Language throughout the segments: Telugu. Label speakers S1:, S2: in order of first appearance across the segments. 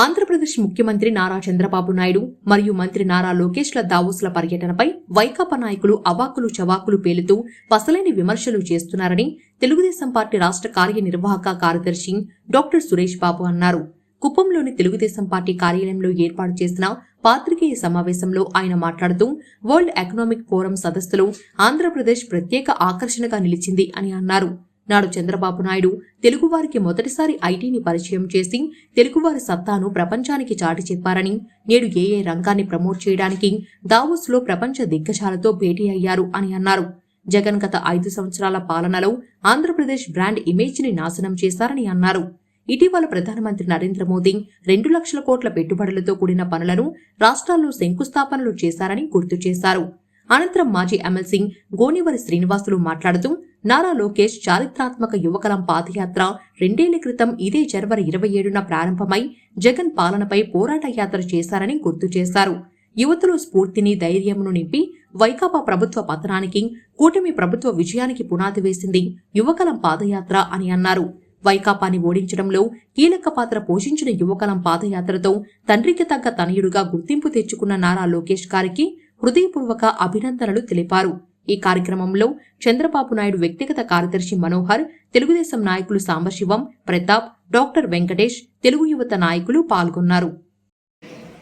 S1: ఆంధ్రప్రదేశ్ ముఖ్యమంత్రి నారా చంద్రబాబు నాయుడు మరియు మంత్రి నారా లోకేష్ల దావోస్ల పర్యటనపై వైకాపా నాయకులు అవాకులు చవాకులు పేలుతూ పసలేని విమర్శలు చేస్తున్నారని తెలుగుదేశం పార్టీ రాష్ట్ర కార్యనిర్వాహక కార్యదర్శి డాక్టర్ సురేష్ బాబు అన్నారు. కుప్పంలోని తెలుగుదేశం పార్టీ కార్యాలయంలో ఏర్పాటు చేసిన పాత్రికేయ సమావేశంలో ఆయన మాట్లాడుతూ వరల్డ్ ఎకనామిక్ ఫోరం సదస్సులో ఆంధ్రప్రదేశ్ ప్రత్యేక ఆకర్షణగా నిలిచింది అని అన్నారు. నాడు చంద్రబాబు నాయుడు తెలుగువారికి మొదటిసారి ఐటీని పరిచయం చేసి తెలుగువారి సత్తాను ప్రపంచానికి చాటి చెప్పారని నేడు ఏ ఏ రంగాన్ని ప్రమోట్ చేయడానికి దావోస్లో ప్రపంచ దిగ్గజాలతో భేటీ అయ్యారు అని అన్నారు. జగన్ గత ఐదు సంవత్సరాల పాలనలో ఆంధ్రప్రదేశ్ బ్రాండ్ ఇమేజ్ని నాశనం చేశారని అన్నారు. ఇటీవల ప్రధానమంత్రి నరేంద్ర మోదీ రెండు లక్షల కోట్ల పెట్టుబడులతో కూడిన పనులను రాష్ట్రాల్లో శంకుస్థాపనలు చేశారని గుర్తు చేశారు. అనంతరం మాజీ ఎమ్మెల్సీ గోనివరి శ్రీనివాసులు మాట్లాడుతూ నారా లోకేష్ చారిత్రాత్మక యువకలం పాదయాత్ర రెండేళ్ళ క్రితం ఇదే జనవరి ఇరవై ఏడున ప్రారంభమై జగన్ పాలనపై పోరాట యాత్ర చేశారని గుర్తు చేశారు. యువతలో స్ఫూర్తిని ధైర్యంను నింపి వైకాపా ప్రభుత్వ పతనానికి కూటమి ప్రభుత్వ విజయానికి పునాది వేసింది యువకలం పాదయాత్ర అని అన్నారు. వైకాపాని ఓడించడంలో కీలక పాత్ర పోషించిన యువకలం పాదయాత్రతో తండ్రికి తగ్గ తనయుడుగా గుర్తింపు తెచ్చుకున్న నారా లోకేష్ గారికి హృదయపూర్వక అభినందనలు తెలిపారు. ఈ కార్యక్రమంలో చంద్రబాబు నాయుడు వ్యక్తిగత కార్యదర్శి మనోహర్ తెలుగుదేశం నాయకులు సాంబశివం ప్రతాప్ డాక్టర్ వెంకటేష్ తెలుగు యువత నాయకులు పాల్గొన్నారు.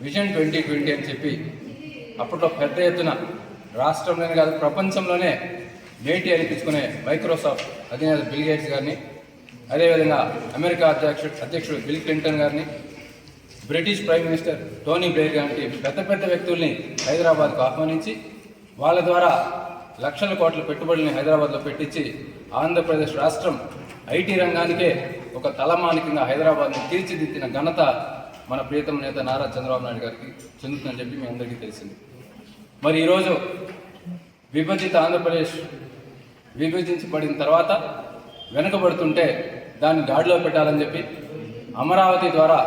S2: విజన్ ట్వంటీ ట్వంటీ అని చెప్పి అప్పట్లో పెద్ద ఎత్తున రాష్ట్రంలోనే కాదు ప్రపంచంలోనే నేటి అనిపించుకునే మైక్రోసాఫ్ట్ అధినేత బిల్ గేట్స్ గారిని అదేవిధంగా అమెరికా అధ్యక్షుడు అధ్యక్షుడు బిల్ క్లింటన్ గారిని British prime minister Tony Blair గారి పెద్ద పెద్ద వ్యక్తుల్ని హైదరాబాద్కు ఆహ్వానించి వాళ్ళ ద్వారా లక్షల కోట్ల పెట్టుబడుల్ని హైదరాబాద్లో పెట్టించి ఆంధ్రప్రదేశ్ రాష్ట్రం ఐటీ రంగానికే ఒక తలమానికంగా హైదరాబాద్ని తీర్చిదిద్దిన ఘనత మన ప్రియతమ నేత నారా చంద్రబాబు నాయుడు గారికి చెందుతుందని చెప్పి మీ అందరికీ తెలిసింది. మరి ఈరోజు విభజిత ఆంధ్రప్రదేశ్ విభజించబడిన తర్వాత వెనుకబడుతుంటే దాన్ని గాడిలో పెట్టాలని చెప్పి అమరావతి ద్వారా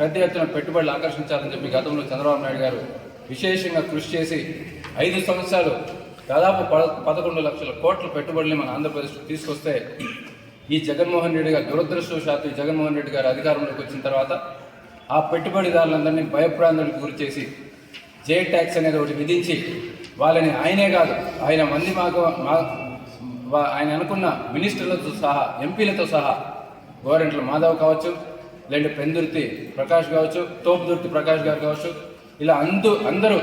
S2: పెద్ద ఎత్తున పెట్టుబడులు ఆకర్షించాలని చెప్పి గతంలో చంద్రబాబు నాయుడు గారు విశేషంగా కృషి చేసి ఐదు సంవత్సరాలు దాదాపు పద పదకొండు లక్షల కోట్ల పెట్టుబడులు మన ఆంధ్రప్రదేశ్లో తీసుకొస్తే ఈ జగన్మోహన్ రెడ్డి గారు దురదృష్టవశాత్తు ఈ జగన్మోహన్ రెడ్డి గారు అధికారంలోకి వచ్చిన తర్వాత ఆ పెట్టుబడిదారులందరినీ భయప్రాంతాలకు గురి చేసి జే ట్యాక్స్ అనేది ఒకటి విధించి వాళ్ళని ఆయనే కాదు ఆయన మంది మాకు మా ఆయన అనుకున్న మినిస్టర్లతో సహా ఎంపీలతో సహా గోరెంట్ల మాధవ్ కావచ్చు లేదంటే పెందుర్తి ప్రకాష్ కావచ్చు తోపుదుర్తి ప్రకాష్ గారు కావచ్చు ఇలా అందు అందరూ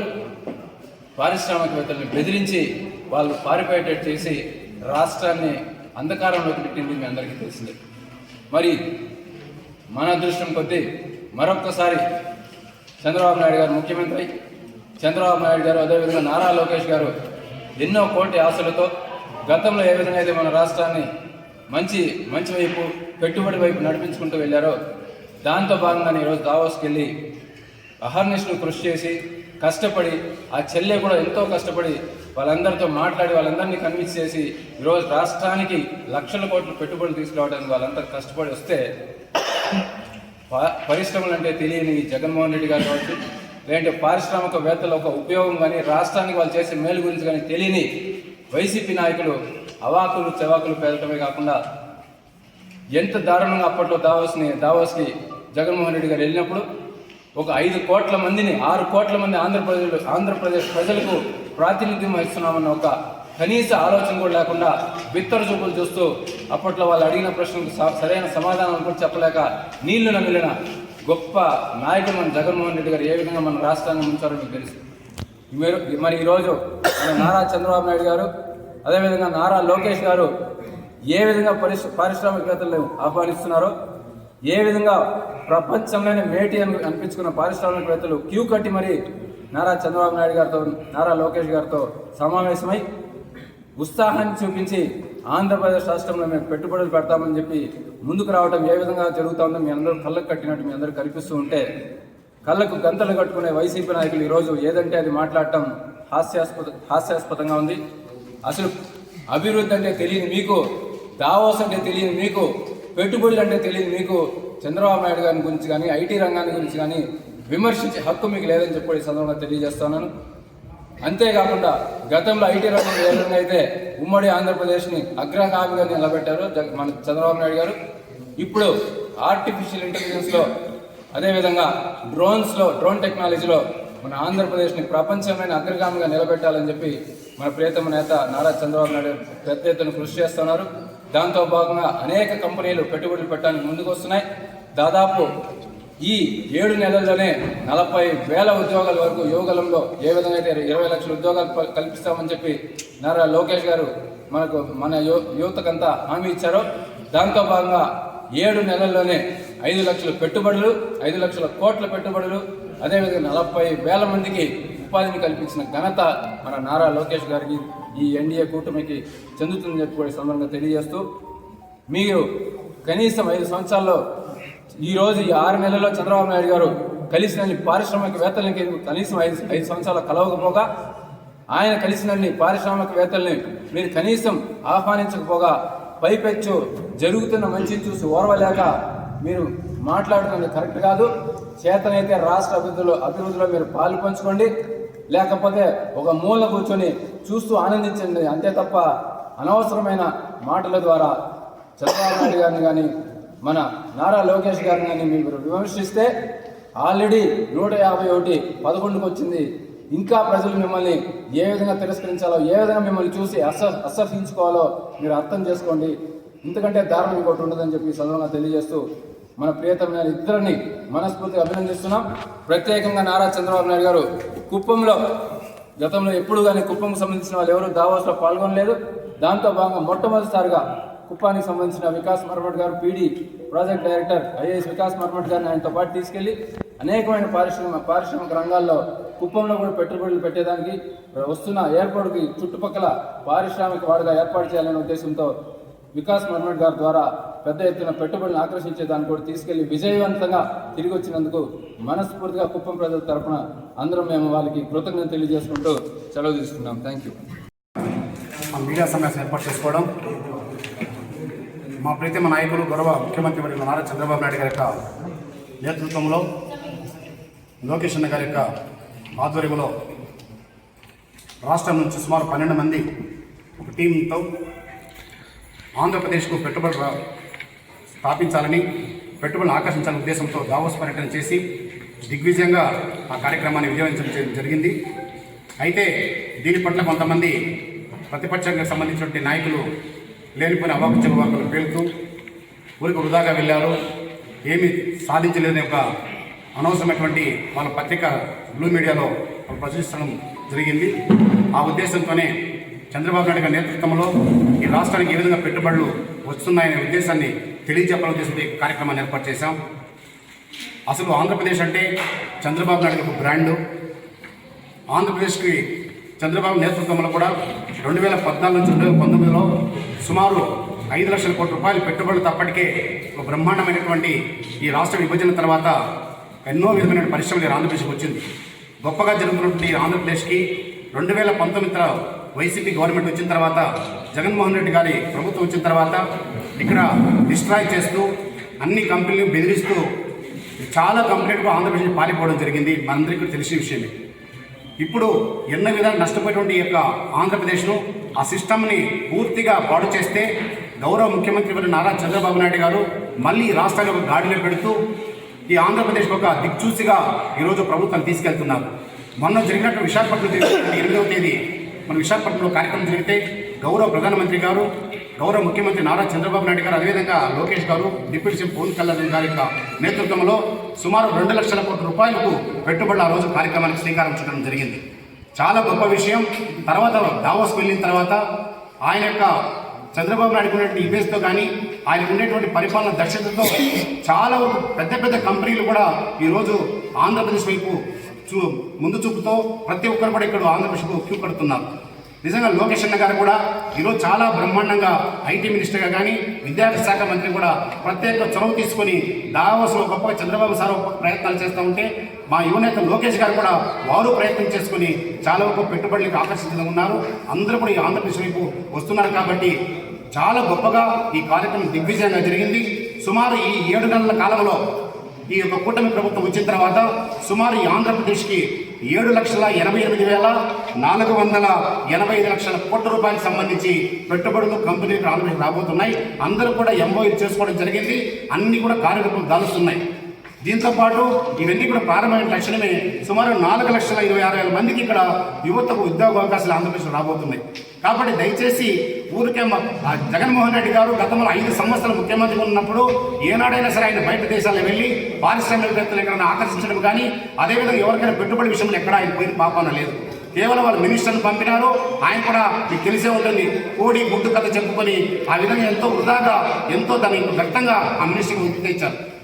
S2: పారిశ్రామికవేత్తల్ని బెదిరించి వాళ్ళు పారిపోయేటట్టు చేసి రాష్ట్రాన్ని అంధకారంలోకి పెట్టింది మీ అందరికీ తెలిసిందే. మరి మన అదృష్టం కొద్దీ మరొక్కసారి చంద్రబాబు నాయుడు గారు ముఖ్యమంత్రి చంద్రబాబు నాయుడు గారు అదేవిధంగా నారా లోకేష్ గారు ఎన్నో కోటి ఆశలతో గతంలో ఏ విధంగా అయితే మన రాష్ట్రాన్ని మంచి మంచి వైపు పెట్టుబడి వైపు నడిపించుకుంటూ వెళ్ళారో దాంతో భాగంగానే ఈరోజు దావోస్కి వెళ్ళి అహర్నిష్ను కృషి చేసి కష్టపడి ఆ చెల్లె కూడా ఎంతో కష్టపడి వాళ్ళందరితో మాట్లాడి వాళ్ళందరినీ కన్విన్స్ చేసి ఈరోజు రాష్ట్రానికి లక్షల కోట్లు పెట్టుబడులు తీసుకురావడానికి వాళ్ళంతా కష్టపడి వస్తే ప- పరిశ్రమలు అంటే తెలియని జగన్మోహన్ రెడ్డి గారు కావచ్చు లేదంటే పారిశ్రామికవేత్తల ఒక ఉపయోగం కానీ రాష్ట్రానికి వాళ్ళు చేసే మేలు గురించి కానీ తెలియని వైసీపీ నాయకులు అవాకులు చెవాకులు పేదటమే కాకుండా ఎంత దారుణంగా అప్పట్లో దావోస్ని దావోస్కి జగన్మోహన్ రెడ్డి గారు వెళ్ళినప్పుడు ఒక ఐదు కోట్ల మందిని ఆరు కోట్ల మంది ఆంధ్రప్రదేశ్ ఆంధ్రప్రదేశ్ ప్రజలకు ప్రాతినిధ్యం వహిస్తున్నామన్న ఒక కనీస ఆలోచన కూడా లేకుండా బిత్తర చూపులు చూస్తూ అప్పట్లో వాళ్ళు అడిగిన ప్రశ్నలకు స- సరైన సమాధానం కూడా చెప్పలేక నీళ్ళు నమిలిన గొప్ప నాయకుడు మన జగన్మోహన్ రెడ్డి గారు ఏ విధంగా మన రాష్ట్రాన్ని ఉంచారో మీకు తెలుసు. మీరు మరి ఈరోజు మన నారా చంద్రబాబు నాయుడు గారు అదేవిధంగా నారా లోకేష్ గారు ఏ విధంగా పరిశ్ర పారిశ్రామికవేత్తలను ఆహ్వానిస్తున్నారో ఏ విధంగా ప్రపంచంలోనే మేటి అని అనిపించుకున్న పారిశ్రామికవేత్తలు క్యూ కట్టి మరి నారా చంద్రబాబు నాయుడు గారితో నారా లోకేష్ గారితో సమావేశమై ఉత్సాహాన్ని చూపించి ఆంధ్రప్రదేశ్ రాష్ట్రంలో మేము పెట్టుబడులు పెడతామని చెప్పి ముందుకు రావడం ఏ విధంగా జరుగుతుందో మీ అందరూ కళ్ళకు కట్టినట్టు మీ అందరూ కనిపిస్తూ ఉంటే కళ్ళకు గంతలు కట్టుకునే వైసీపీ నాయకులు ఈరోజు ఏదంటే అది మాట్లాడటం హాస్యాస్పద హాస్యాస్పదంగా ఉంది. అసలు అభివృద్ధి అంటే తెలియని మీకు దావోస్ అంటే తెలియని మీకు పెట్టుబడులు అంటే తెలియదు మీకు. చంద్రబాబు నాయుడు గారి గురించి కానీ ఐటీ రంగాన్ని గురించి కానీ విమర్శించే హక్కు మీకు లేదని చెప్పి ఈ సందర్భంగా తెలియజేస్తున్నాను. అంతేకాకుండా గతంలో ఐటీ రంగం ఏ విధంగా అయితే ఉమ్మడి ఆంధ్రప్రదేశ్ని అగ్రగామిగా నిలబెట్టారు మన చంద్రబాబు నాయుడు గారు ఇప్పుడు ఆర్టిఫిషియల్ ఇంటెలిజెన్స్లో అదేవిధంగా డ్రోన్స్లో డ్రోన్ టెక్నాలజీలో మన ఆంధ్రప్రదేశ్ని ప్రపంచమైన అగ్రగామిగా నిలబెట్టాలని చెప్పి మన ప్రియతమ నేత నారా చంద్రబాబు నాయుడు పెద్ద ఎత్తున కృషి చేస్తున్నారు. దాంతో భాగంగా అనేక కంపెనీలు పెట్టుబడులు పెట్టడానికి ముందుకు వస్తున్నాయి. దాదాపు ఈ ఏడు నెలల్లోనే నలభై వేల ఉద్యోగాల వరకు యువగలంలో ఏ విధంగా అయితే ఇరవై లక్షల ఉద్యోగాలు కల్పిస్తామని చెప్పి నారా లోకేష్ గారు మనకు మన యు యువతకంతా హామీ ఇచ్చారో. దాంతో భాగంగా ఏడు నెలల్లోనే ఐదు లక్షల పెట్టుబడులు ఐదు లక్షల కోట్ల పెట్టుబడులు అదేవిధంగా నలభై వేల మందికి ఉపాధిని కల్పించిన ఘనత మన నారా లోకేష్ గారికి ఈ ఎన్డీఏ కూటమికి చెందుతుందని చెప్పి కూడా సందర్భంగా తెలియజేస్తూ మీరు కనీసం ఐదు సంవత్సరాల్లో ఈరోజు ఈ ఆరు నెలల్లో చంద్రబాబు నాయుడు గారు కలిసినన్ని పారిశ్రామికవేత్తలకి కనీసం ఐదు ఐదు సంవత్సరాలు కలవకపోగా ఆయన కలిసినన్ని పారిశ్రామికవేత్తల్ని మీరు కనీసం ఆహ్వానించకపోగా పైపెచ్చు జరుగుతున్న మంచిని చూసి ఓర్వలేక మీరు మాట్లాడుతున్నది కరెక్ట్ కాదు. చేతనైతే రాష్ట్ర అభివృద్ధిలో అభివృద్ధిలో మీరు పాలు పంచుకోండి. లేకపోతే ఒక మూల కూర్చొని చూస్తూ ఆనందించండి. అంతే తప్ప అనవసరమైన మాటల ద్వారా చంద్రబాబు నాయుడు గారిని కానీ మన నారా లోకేష్ గారిని కానీ మీరు విమర్శిస్తే ఆల్రెడీ నూట యాభై ఒకటి పదకొండుకు వచ్చింది. ఇంకా ప్రజలు మిమ్మల్ని ఏ విధంగా తిరస్కరించాలో ఏ విధంగా మిమ్మల్ని చూసి అస అసహించుకోవాలో మీరు అర్థం చేసుకోండి. ఇంతకంటే దారుణం ఇంకోటి ఉండదని చెప్పి సందర్భంగా తెలియజేస్తూ మన ప్రియతమైన ఇద్దరిని మనస్ఫూర్తిగా అభినందిస్తున్నాం. ప్రత్యేకంగా నారా చంద్రబాబు నాయుడు గారు కుప్పంలో గతంలో ఎప్పుడు కానీ కుప్పంకు సంబంధించిన వాళ్ళు ఎవరు దావోస్లో పాల్గొనలేదు. దాంతో భాగంగా మొట్టమొదటిసారిగా కుప్పానికి సంబంధించిన Vikas Marmat garu PD project director IAS Vikas Marmat గారిని ఆయనతో పాటు తీసుకెళ్ళి అనేకమైన పారిశ్రామిక పారిశ్రామిక రంగాల్లో కుప్పంలో కూడా పెట్టుబడులు పెట్టేదానికి వస్తున్న ఎయిర్పోర్ట్కి చుట్టుపక్కల పారిశ్రామిక వాడుగా ఏర్పాటు చేయాలనే ఉద్దేశంతో వికాస్ మర్మట్ గారి ద్వారా పెద్ద ఎత్తున పెట్టుబడులను ఆకర్షించే దాన్ని కూడా తీసుకెళ్ళి విజయవంతంగా తిరిగి వచ్చినందుకు మనస్ఫూర్తిగా కుప్పం ప్రజల తరపున అందరం మేము వాళ్ళకి కృతజ్ఞత తెలియజేసుకుంటూ సెలవు తీసుకున్నాం థ్యాంక్ యూ
S3: మీడియా సమావేశం ఏర్పాటు చేసుకోవడం. మా ప్రీతమ నాయకులు గౌరవ ముఖ్యమంత్రి వర్యులు నారా చంద్రబాబు నాయుడు గారి యొక్క నేతృత్వంలో లోకేష్ అన్న గారి యొక్క ఆధ్వర్యంలో రాష్ట్రం నుంచి సుమారు పన్నెండు మంది ఒక టీంతో ఆంధ్రప్రదేశ్కు పెట్టుబడి స్థాపించాలని పెట్టుబడులు ఆకర్షించాలనే ఉద్దేశంతో దావోస్ పర్యటన చేసి దిగ్విజయంగా ఆ కార్యక్రమాన్ని విజయవంతం జరిగింది. అయితే దీని పట్ల కొంతమంది ప్రతిపక్షంగా సంబంధించినటువంటి నాయకులు లేనిపోయిన అవాకు చెవాకులు పేలుతూ ఊరికి వృధాగా వెళ్ళారు. ఏమీ సాధించలేని ఒక అనవసరమైనటువంటి వాళ్ళ పత్రిక బ్లూ మీడియాలో వాళ్ళు ప్రచురించడం జరిగింది. ఆ ఉద్దేశంతోనే చంద్రబాబు నాయుడు గారి నేతృత్వంలో ఈ రాష్ట్రానికి ఏ విధంగా పెట్టుబడులు వస్తున్నాయనే ఉద్దేశాన్ని తెలియజెప్పాలని ఉద్దేశంతో ఈ కార్యక్రమాన్ని ఏర్పాటు చేశాం. అసలు ఆంధ్రప్రదేశ్ అంటే చంద్రబాబు నాయుడు ఒక బ్రాండు. ఆంధ్రప్రదేశ్కి చంద్రబాబు నేతృత్వంలో కూడా రెండు వేల పద్నాలుగు నుంచి రెండు వేల పంతొమ్మిదిలో సుమారు ఐదు లక్షల కోట్ల రూపాయలు పెట్టుబడులు తప్పటికే ఒక బ్రహ్మాండమైనటువంటి ఈ రాష్ట్ర విభజన తర్వాత ఎన్నో విధమైన పరిశ్రమలు ఆంధ్రప్రదేశ్కి వచ్చింది. గొప్పగా జరుగుతున్నటువంటి ఈ ఆంధ్రప్రదేశ్కి రెండు వేల పంతొమ్మిదిలో వైసీపీ గవర్నమెంట్ వచ్చిన తర్వాత జగన్మోహన్ రెడ్డి గారి ప్రభుత్వం వచ్చిన తర్వాత ఇక్కడ డిస్ట్రాయ్ చేస్తూ అన్ని కంపెనీలు బెదిరిస్తూ చాలా కంప్లీట్గా ఆంధ్రప్రదేశ్ పారిపోవడం జరిగింది. మనందరికీ తెలిసిన విషయమే. ఇప్పుడు ఎన్న విధాలు నష్టపోయినటువంటి యొక్క ఆంధ్రప్రదేశ్ను ఆ సిస్టమ్ని పూర్తిగా పాడు చేస్తే గౌరవ ముఖ్యమంత్రి వారి నారా చంద్రబాబు నాయుడు గారు మళ్ళీ రాష్ట్రాన్ని ఒక గాడిలో పెడుతూ ఈ ఆంధ్రప్రదేశ్ ఒక దిక్చూసిగా ఈరోజు ప్రభుత్వం తీసుకెళ్తున్నారు. మొన్న జరిగినట్టు విశాఖపట్నం ఎనిమిదవ తేదీ మన విశాఖపట్నంలో కార్యక్రమం జరిగితే గౌరవ ప్రధానమంత్రి గారు గౌరవ ముఖ్యమంత్రి నారా చంద్రబాబు నాయుడు గారు అదేవిధంగా లోకేష్ గారు డిప్యూటీ సీఎం పవన్ కళ్యాణ్ గారి యొక్క నేతృత్వంలో సుమారు రెండు లక్షల కోట్ల రూపాయలకు పెట్టుబడులు ఆ రోజు కార్యక్రమానికి శ్రీకారం చుట్టడం జరిగింది. చాలా గొప్ప విషయం. తర్వాత దావోస్కి వెళ్ళిన తర్వాత ఆయన యొక్క చంద్రబాబు నాయుడు ఉన్నటువంటి ఇమేజ్తో కానీ ఆయన ఉండేటువంటి పరిపాలన దక్షతతో చాలా పెద్ద పెద్ద కంపెనీలు కూడా ఈరోజు ఆంధ్రప్రదేశ్ వైపు చూ ముందు చూపుతో ప్రతి ఒక్కరు కూడా ఇక్కడ ఆంధ్రప్రదేశ్కు క్యూ కడుతున్నారు. నిజంగా లోకేష్ అన్న గారు కూడా ఈరోజు చాలా బ్రహ్మాండంగా ఐటీ మినిస్టర్గా కానీ విద్యార్థి శాఖ మంత్రి కూడా ప్రత్యేక చొరవ తీసుకొని దావోస్లో గొప్పగా చంద్రబాబు సార్ ప్రయత్నాలు చేస్తూ ఉంటే మా యువనేత లోకేష్ గారు కూడా వారు ప్రయత్నం చేసుకుని చాలా వరకు పెట్టుబడులకు ఆకర్షించడం ఉన్నారు. అందరూ కూడా ఈ ఆంధ్రప్రదేశ్ వైపు వస్తున్నారు కాబట్టి చాలా గొప్పగా ఈ కార్యక్రమం దిగ్విజయంగా జరిగింది. సుమారు ఈ ఏడు నెలల కాలంలో ఈ యొక్క కూటమి ప్రభుత్వం వచ్చిన తర్వాత సుమారు ఈ ఆంధ్రప్రదేశ్కి ఏడు లక్షల ఎనభై ఎనిమిది వేల నాలుగు వందల ఎనభై ఐదు లక్షల కోట్ల రూపాయలకు సంబంధించి పెట్టుబడులు కంపెనీలు ఆంధ్రప్రదేశ్ రాబోతున్నాయి. అందరూ కూడా ఎంఓయూ చేసుకోవడం జరిగింది. అన్ని కూడా కార్యక్రమాలు దాలుస్తున్నాయి. దీంతో పాటు ఇవన్నీ కూడా ప్రారంభమైన లక్షణమే సుమారు నాలుగు లక్షల ఇరవై ఆరు వేల మందికి ఇక్కడ యువతకు ఉద్యోగ అవకాశాలు ఆంధ్రప్రదేశ్లో రాబోతున్నాయి. కాబట్టి దయచేసి ఊరికే జగన్మోహన్ రెడ్డి గారు గతంలో ఐదు సంవత్సరాలు ముఖ్యమంత్రి ఉన్నప్పుడు ఏనాడైనా సరే ఆయన బయట దేశాలకు వెళ్ళి పారిశ్రామికవేత్తలు ఎక్కడైనా ఆకర్షించడం కానీ అదేవిధంగా ఎవరికైనా పెట్టుబడి విషయంలో ఎక్కడ ఆయన పోయిన పాపాన లేదు. కేవలం వాళ్ళు మినిస్టర్ని పంపినారు ఆయన కూడా మీకు తెలిసే ఉంటుంది కోడి గుడ్డు కథ చెప్పుకొని ఆ విధంగా ఎంతో వృధాగా ఎంతో దాని వ్యక్తంగా ఆ మినిస్టర్కి ఉత్తి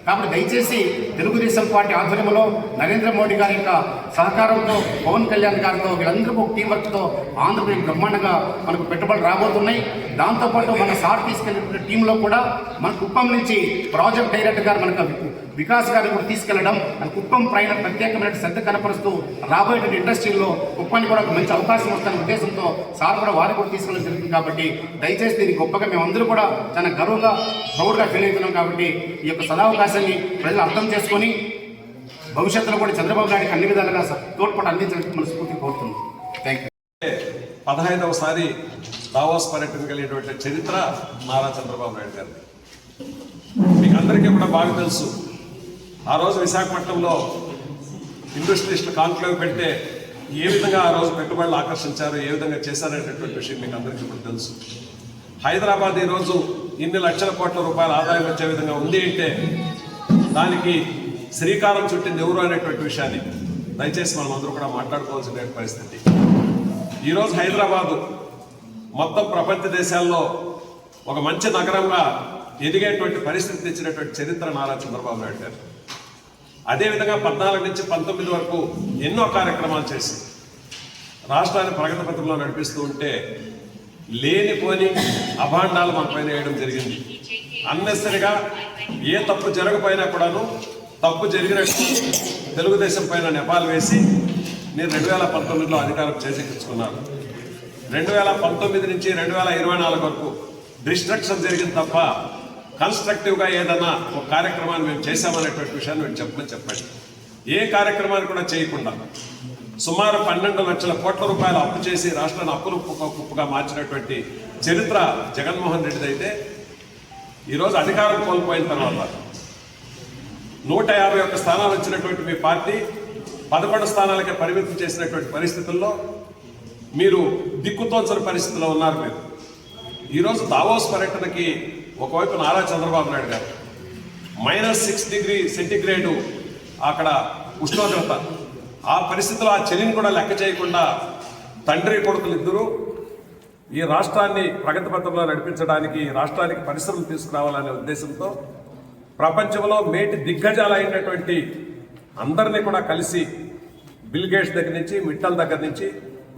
S3: కాబట్టి దయచేసి తెలుగుదేశం పార్టీ ఆధ్వర్యంలో నరేంద్ర మోడీ గారి యొక్క సహకారంతో పవన్ కళ్యాణ్ గారితో వీళ్ళందరూ ఒక టీం వర్క్తో ఆంధ్రప్రదేశ్ బ్రహ్మాండంగా మనకు పెట్టుబడులు రాబోతున్నాయి. దాంతోపాటు మన సార్ తీసుకెళ్ళిన టీంలో కూడా మన కుప్పం నుంచి ప్రాజెక్ట్ డైరెక్టర్ గారు మనకు వికాస్ గారిని కూడా తీసుకెళ్ళడం మన కుప్పం పైన ప్రత్యేకమైన శ్రద్ధ కనపరుస్తూ రాబోయే ఇండస్ట్రీలో కుప్పానికి కూడా ఒక మంచి అవకాశం వస్తున్న ఉద్దేశంతో సార్ కూడా వారు కూడా తీసుకెళ్ళడం జరుగుతుంది కాబట్టి దయచేసి దీన్ని గొప్పగా మేమందరూ కూడా చాలా గర్వంగా ప్రౌడ్గా ఫీల్ అవుతున్నాం కాబట్టి ఈ యొక్క సదావకాశాన్ని ప్రజలు అర్థం చేసుకొని భవిష్యత్తులో కూడా చంద్రబాబు నాయుడుకి అన్ని విధాలుగా తోడ్పాటు అందించడానికి మనస్ఫూర్తి కోరుతుంది థ్యాంక్ యూ
S4: పదహైదవసారి దావోస్ పర్యటన కలిగినటువంటి చరిత్ర నారా చంద్రబాబు నాయుడు గారిది. మీకు అందరికీ కూడా బాగా తెలుసు. ఆ రోజు విశాఖపట్నంలో ఇండస్ట్రియలిస్టులు కాన్క్లేవ్ పెడితే ఏ విధంగా ఆ రోజు పెట్టుబడులు ఆకర్షించారు ఏ విధంగా చేశారనేటటువంటి విషయం మీకు అందరికీ ఇప్పుడు తెలుసు. హైదరాబాద్ ఈరోజు ఇన్ని లక్షల కోట్ల రూపాయల ఆదాయం వచ్చే విధంగా ఉంది అంటే దానికి శ్రీకారం చుట్టింది ఎవరు అనేటువంటి విషయాన్ని దయచేసి మనం అందరూ కూడా మాట్లాడుకోవాల్సిన పరిస్థితి. ఈరోజు హైదరాబాదు మొత్తం ప్రపంచ దేశాల్లో ఒక మంచి నగరంగా ఎదిగేటువంటి పరిస్థితి తెచ్చినటువంటి చరిత్ర నారా చంద్రబాబు నాయుడు గారు. అదేవిధంగా పద్నాలుగు నుంచి పంతొమ్మిది వరకు ఎన్నో కార్యక్రమాలు చేసి రాష్ట్రాన్ని ప్రగతి పత్రంలో నడిపిస్తూ ఉంటే లేనిపోని అభాండాలు మన పైన వేయడం జరిగింది. అన్నెసరిగా ఏ తప్పు జరగపోయినా కూడాను తప్పు జరిగినట్టు తెలుగుదేశం పైన నెపాలు వేసి నేను రెండు వేల పంతొమ్మిదిలో అధికారం చేజెక్కించుకున్నాను. రెండు వేల పంతొమ్మిది నుంచి రెండు వేల ఇరవై నాలుగు వరకు డిస్ట్రక్షన్ జరిగింది తప్ప కన్స్ట్రక్టివ్గా ఏదన్నా ఒక కార్యక్రమాన్ని మేము చేశామనేటువంటి విషయాన్ని మేము చెప్పమని చెప్పండి. ఏ కార్యక్రమాన్ని కూడా చేయకుండా సుమారు పన్నెండు లక్షల కోట్ల రూపాయలు అప్పు చేసి రాష్ట్రాన్ని అప్పులు కుప్పగా మార్చినటువంటి చరిత్ర జగన్మోహన్ రెడ్డిది అయితే ఈరోజు అధికారం కోల్పోయిన తర్వాత నూట యాభై ఒక్క స్థానాలు వచ్చినటువంటి మీ పార్టీ పదకొండు స్థానాలకే పరిమితం చేసినటువంటి పరిస్థితుల్లో మీరు దిక్కుతోచని పరిస్థితిలో ఉన్నారు మీరు. ఈరోజు దావోస్ పర్యటనకి ఒకవైపు నారా చంద్రబాబు నాయుడు గారు. మైనస్ సిక్స్ డిగ్రీ సెంటిగ్రేడు అక్కడ ఉష్ణోగ్రత. ఆ పరిస్థితిలో ఆ చలిని కూడా లెక్క చేయకుండా తండ్రి కొడుకులు ఇద్దరు ఈ రాష్ట్రాన్ని ప్రగతి పత్రంలో నడిపించడానికి రాష్ట్రానికి పరిశ్రమలు తీసుకురావాలనే ఉద్దేశంతో ప్రపంచంలో మేటి దిగ్గజాలు అయినటువంటి అందరినీ కూడా కలిసి బిల్ గేట్స్ దగ్గర నుంచి మిట్టల్ దగ్గర నుంచి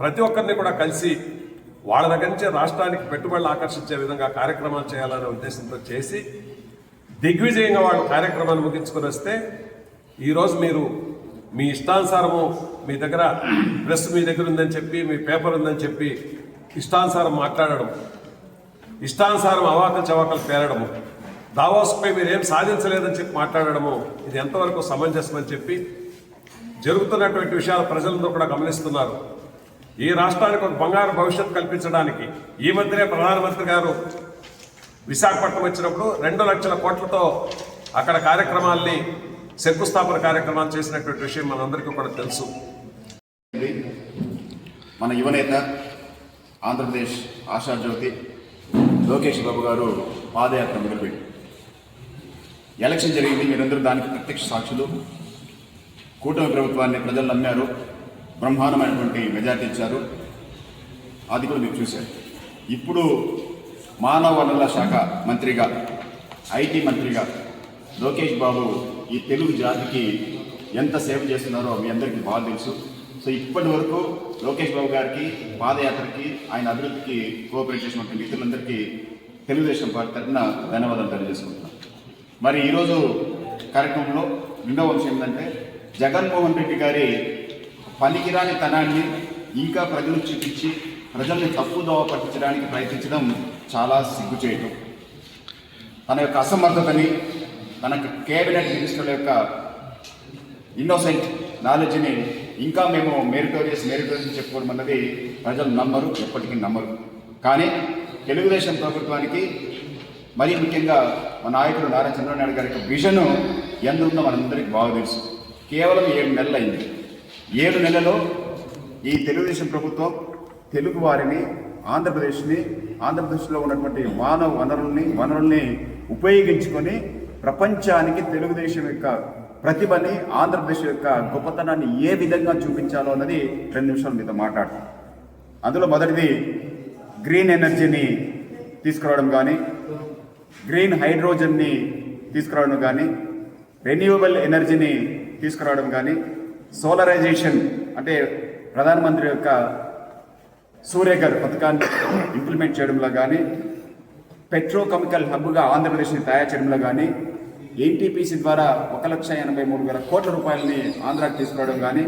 S4: ప్రతి ఒక్కరిని కూడా కలిసి వాళ్ళ దగ్గర నుంచి రాష్ట్రానికి పెట్టుబడులు ఆకర్షించే విధంగా కార్యక్రమాలు చేయాలనే ఉద్దేశంతో చేసి దిగ్విజయంగా వాళ్ళు కార్యక్రమాన్ని ముగించుకొని వస్తే ఈరోజు మీరు మీ ఇష్టానుసారము మీ దగ్గర ప్రెస్ మీ దగ్గర ఉందని చెప్పి మీ పేపర్ ఉందని చెప్పి ఇష్టానుసారం మాట్లాడడం ఇష్టానుసారం అవాకలు చవాకలు పేరడము దావాస్పై మీరు ఏం సాధించలేదని చెప్పి మాట్లాడడము ఇది ఎంతవరకు సమంజసం అని చెప్పి జరుగుతున్నటువంటి విషయాలు ప్రజలందరూ కూడా గమనిస్తున్నారు. ఈ రాష్ట్రానికి ఒక బంగారు భవిష్యత్తు కల్పించడానికి ఈ మధ్యనే ప్రధానమంత్రి గారు విశాఖపట్నం వచ్చినప్పుడు రెండు లక్షల కోట్లతో అక్కడ కార్యక్రమాల్ని శంకుస్థాపన కార్యక్రమాలు చేసినటువంటి విషయం మనందరికీ కూడా తెలుసు.
S5: మన యువనేత ఆంధ్రప్రదేశ్ ఆశాజ్యోతి లోకేష్ బాబు గారు పాదయాత్ర మొదలుపెట్టి ఎలక్షన్ జరిగింది మీరందరూ దానికి ప్రత్యక్ష సాక్షులు. కూటమి ప్రభుత్వాన్ని ప్రజలు నమ్మారు. బ్రహ్మాండమైనటువంటి మెజార్టీ ఇచ్చారు. అది కూడా మీరు చూశారు. ఇప్పుడు మానవ వనరుల శాఖ మంత్రిగా ఐటీ మంత్రిగా లోకేష్ బాబు ఈ తెలుగు జాతికి ఎంత సేవ చేస్తున్నారో మీ అందరికీ బాగా తెలుసు. సో ఇప్పటి వరకు లోకేష్ బాబు గారికి పాదయాత్రకి ఆయన అభివృద్ధికి కోఆపరేట్ చేసినటువంటి మిత్రులందరికీ తెలుగుదేశం పార్టీ తరఫున ధన్యవాదాలు తెలియజేసుకుంటున్నాను. మరి ఈరోజు కార్యక్రమంలో రెండవ అంశం ఏంటంటే జగన్మోహన్ రెడ్డి గారి పనికిరాని తనాన్ని ఇంకా ప్రజలు చూపించి ప్రజల్ని తప్పుదోవ పట్టించడానికి ప్రయత్నించడం చాలా సిగ్గుచేయటం తన యొక్క అసమర్థతని తన కేబినెట్ మినిస్టర్ల యొక్క ఇన్నోసెంట్ నాలెడ్జ్ని ఇంకా మేము మెరిటోరియస్ మెరిటోరియస్ చెప్పుకోవడం అన్నది ప్రజలు నమ్మరు ఎప్పటికీ నమ్మరు. కానీ తెలుగుదేశం ప్రభుత్వానికి మరీ ముఖ్యంగా మా నాయకుడు నారా చంద్రబాబు నాయుడు గారి యొక్క విజన్ ఎందుకున్న మనందరికీ బాగా తెలుసు. కేవలం ఏడు నెలలు అయింది ఏడు నెలలో ఈ తెలుగుదేశం ప్రభుత్వం తెలుగు వారిని ఆంధ్రప్రదేశ్ని ఆంధ్రప్రదేశ్లో ఉన్నటువంటి మానవ వనరుల్ని వనరుల్ని ఉపయోగించుకొని ప్రపంచానికి తెలుగుదేశం యొక్క ప్రతిభని ఆంధ్రప్రదేశ్ యొక్క గొప్పతనాన్ని ఏ విధంగా చూపించాలో అన్నది రెండు నిమిషాల మీద మాట్లాడతాం. అందులో మొదటిది గ్రీన్ ఎనర్జీని తీసుకురావడం కానీ గ్రీన్ హైడ్రోజన్ని తీసుకురావడం కానీ రెన్యూవబుల్ ఎనర్జీని తీసుకురావడం కానీ సోలరైజేషన్ అంటే ప్రధానమంత్రి యొక్క సూర్యగర్ పథకాన్ని ఇంప్లిమెంట్ చేయడంలో కానీ పెట్రోకెమికల్ హబ్గా ఆంధ్రప్రదేశ్ని తయారు చేయడంలో కానీ ఎన్టీపీసీ ద్వారా ఒక లక్ష ఎనభై మూడు వేల కోట్ల రూపాయలని ఆంధ్రాకి తీసుకురావడం కానీ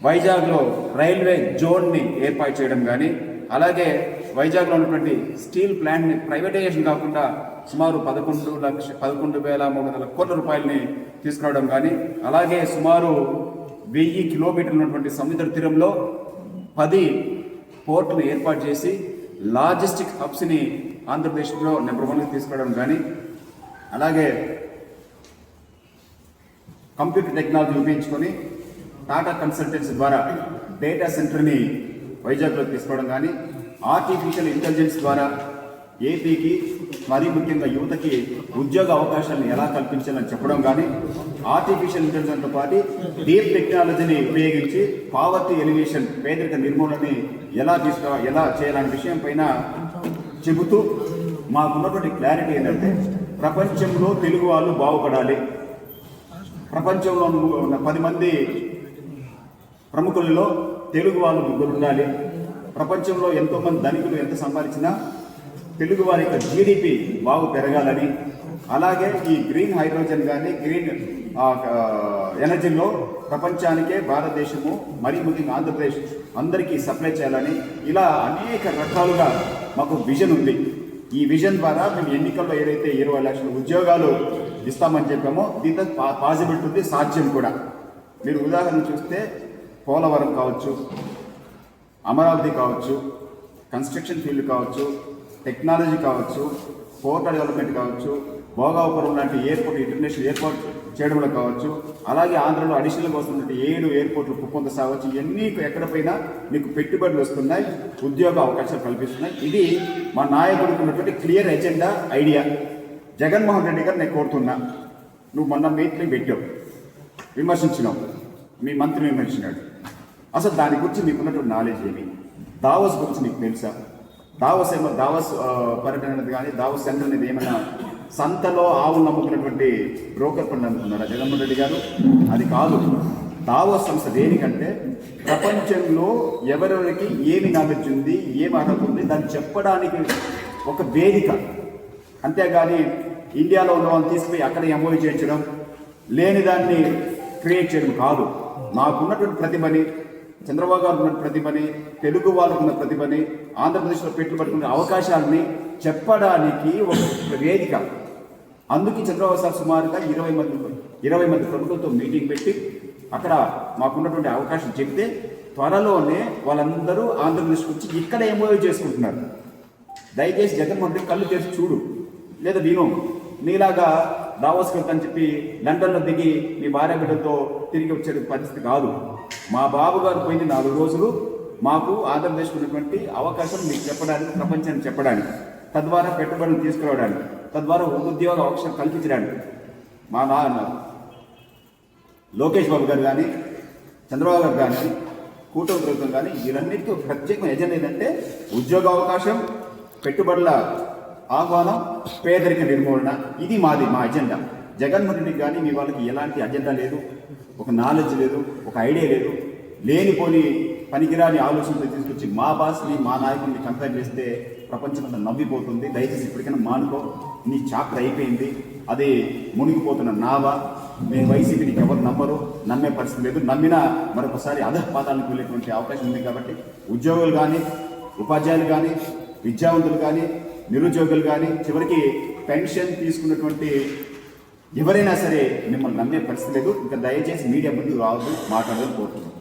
S5: వైజాగ్లో రైల్వే జోన్ని ఏర్పాటు చేయడం కానీ అలాగే వైజాగ్లో ఉన్నటువంటి స్టీల్ ప్లాంట్ని ప్రైవేటైజేషన్ కాకుండా సుమారు పదకొండు లక్ష పదకొండు వేల మూడు వందల కోట్ల రూపాయలని తీసుకురావడం కానీ అలాగే సుమారు వెయ్యి కిలోమీటర్లు ఉన్నటువంటి సముద్ర తీరంలో పది పోర్టులు ఏర్పాటు చేసి లాజిస్టిక్ హబ్స్ని ఆంధ్రప్రదేశ్లో నెంబర్ వన్కి తీసుకురావడం కానీ అలాగే కంప్యూటర్ టెక్నాలజీ ఉపయోగించుకొని టాటా కన్సల్టెన్సీ ద్వారా డేటా సెంటర్ని వైజాగ్లో తీసుకోవడం కానీ ఆర్టిఫిషియల్ ఇంటెలిజెన్స్ ద్వారా ఏపీకి మరీ ముఖ్యంగా యువతకి ఉద్యోగ అవకాశాలను ఎలా కల్పించాలని చెప్పడం కానీ ఆర్టిఫిషియల్ ఇంటెలిజెన్స్తో పాటు డీప్ టెక్నాలజీని ఉపయోగించి పావర్టీ ఎలివేషన్ పేదరిక నిర్మూలనని ఎలా తీసుకు ఎలా చేయాలనే విషయం పైన చెబుతూ మాకున్నటువంటి క్లారిటీ ఏంటంటే ప్రపంచంలో తెలుగు వాళ్ళు బాగుపడాలి. ప్రపంచంలో ఉన్న పది మంది ప్రముఖులలో తెలుగు వాళ్ళు ముగ్గురు ఉండాలి. ప్రపంచంలో ఎంతోమంది ధనికులు ఎంత సంపాదించినా తెలుగు వారి యొక్క జీడిపి బాగు పెరగాలని అలాగే ఈ గ్రీన్ హైడ్రోజన్ కానీ గ్రీన్ ఎనర్జీలో ప్రపంచానికే భారతదేశము మరీ ముఖ్యంగా ఆంధ్రప్రదేశ్ అందరికీ సప్లై చేయాలని ఇలా అనేక రకాలుగా మాకు విజన్ ఉంది. ఈ విజన్ ద్వారా మేము ఎన్నికల్లో ఏదైతే ఇరవై లక్షల ఉద్యోగాలు ఇస్తామని చెప్పామో దీంతో పా- ఉంది సాధ్యం కూడా. మీరు ఉదాహరణ చూస్తే పోలవరం కావచ్చు అమరావతి కావచ్చు కన్స్ట్రక్షన్ ఫీల్డ్ కావచ్చు టెక్నాలజీ కావచ్చు పోర్ట్ డెవలప్మెంట్ కావచ్చు భోగాపురం లాంటి ఎయిర్పోర్ట్ ఇంటర్నేషనల్ ఎయిర్పోర్ట్ చేయడంలో కావచ్చు. అలాగే ఆంధ్రలో అడిషనల్గా వస్తున్నటువంటి ఏడు ఎయిర్పోర్ట్లు కుప్పంత సావచ్చు ఇవన్నీ ఎక్కడ పోయినా మీకు పెట్టుబడులు వస్తున్నాయి ఉద్యోగ అవకాశాలు కల్పిస్తున్నాయి. ఇది మా నాయకుడికి ఉన్నటువంటి clear agenda idea. Jaganmohan Reddy garu నేను కోరుతున్నా. నువ్వు మొన్న మీటింగ్ పెట్టావు విమర్శించినావు మీ మంత్రి విమర్శించినాడు. అసలు దాని గురించి మీకున్నటువంటి నాలెడ్జ్ ఏమి? దావస్ గురించి నీకు తెలుసా? దావస్ ఏమో దావస్ పర్యటన అనేది కానీ దావస్ సెంటర్ అనేది ఏమైనా సంతలో ఆవులు నమ్ముకున్నటువంటి బ్రోకర్ పనులు అనుకున్నారా? జగన్మోహన్ రెడ్డి గారు? అది కాదు. దావోస్ సంస్థ దేనికంటే ప్రపంచంలో ఎవరెవరికి ఏమి నాలెడ్జ్ ఉంది ఏమి అర్హత ఉంది దాన్ని చెప్పడానికి ఒక వేదిక. అంతేగాని ఇండియాలో ఉన్న వాళ్ళని తీసుకుపోయి అక్కడ ఎంఓయూ చేయించడం లేని దాన్ని క్రియేట్ చేయడం కాదు. మాకున్నటువంటి ప్రతిభని చంద్రబాబు గారు ఉన్న ప్రతిభని తెలుగు వాళ్ళకు ఉన్న ప్రతిభని ఆంధ్రప్రదేశ్లో పెట్టుబడుకునే అవకాశాలని చెప్పడానికి ఒక వేదిక. అందుకే చంద్రబాబు సార్ సుమారుగా ఇరవై మంది ఇరవై మంది ప్రముఖులతో మీటింగ్ పెట్టి అక్కడ మాకున్నటువంటి అవకాశం చెప్తే త్వరలోనే వాళ్ళందరూ ఆంధ్రప్రదేశ్కి వచ్చి ఇక్కడ ఎంఓయూ చేసుకుంటున్నారు. దయచేసి జగన్మోహన్ రెడ్డి కళ్ళు తెరిచి చూడు. లేదా విను నీలాగా దావోస్కి వెళ్తాను చెప్పి లండన్లో దిగి మీ భార్య బిడ్డతో తిరిగి వచ్చే పరిస్థితి కాదు. మా బాబు గారు పోయింది నాలుగు రోజులు. మాకు ఆంధ్రప్రదేశ్ ఉన్నటువంటి అవకాశం మీకు చెప్పడానికి ప్రపంచానికి చెప్పడానికి తద్వారా పెట్టుబడులు తీసుకురావడానికి తద్వారా ఉద్యోగ అవకాశం కల్పించడానికి మా నాన్న లోకేష్ బాబు గారు కానీ చంద్రబాబు గారు కానీ కూటమి ప్రభుత్వం కానీ వీరన్నిటికీ ప్రత్యేకమైన ఎజెండా ఏంటంటే ఉద్యోగ అవకాశం పెట్టుబడుల ఆహ్వానం పేదరిక నిర్మూలన. ఇది మాది మా ఎజెండా. జగన్మోహన్ కానీ మీ వాళ్ళకి ఎలాంటి అజెండా లేదు ఒక నాలెడ్జ్ లేదు ఒక ఐడియా లేదు. లేనిపోని పనికిరాని ఆలోచనలు తీసుకొచ్చి మా బాస్ని మా నాయకుడిని కంపేర్ చేస్తే ప్రపంచం అంతా నవ్విపోతుంది. దయచేసి ఇప్పటికైనా మానుకో. నీ చాప్టర్ అయిపోయింది. అది మునిగిపోతున్న నావా. మీ వైసీపీ నీకు ఎవరు నమ్మరు? నమ్మే పరిస్థితి లేదు. నమ్మినా మరొకసారి అధపాతాలకు వెళ్ళేటువంటి అవకాశం ఉంది కాబట్టి ఉద్యోగులు కానీ ఉపాధ్యాయులు కానీ విద్యావంతులు కానీ నిరుద్యోగులు కానీ చివరికి పెన్షన్ తీసుకున్నటువంటి ఎవరైనా సరే మిమ్మల్ని నమ్మే పరిస్థితి లేదు. ఇంకా దయచేసి మీడియా ముందు రావద్దు మాట్లాడదని కోరుతున్నాను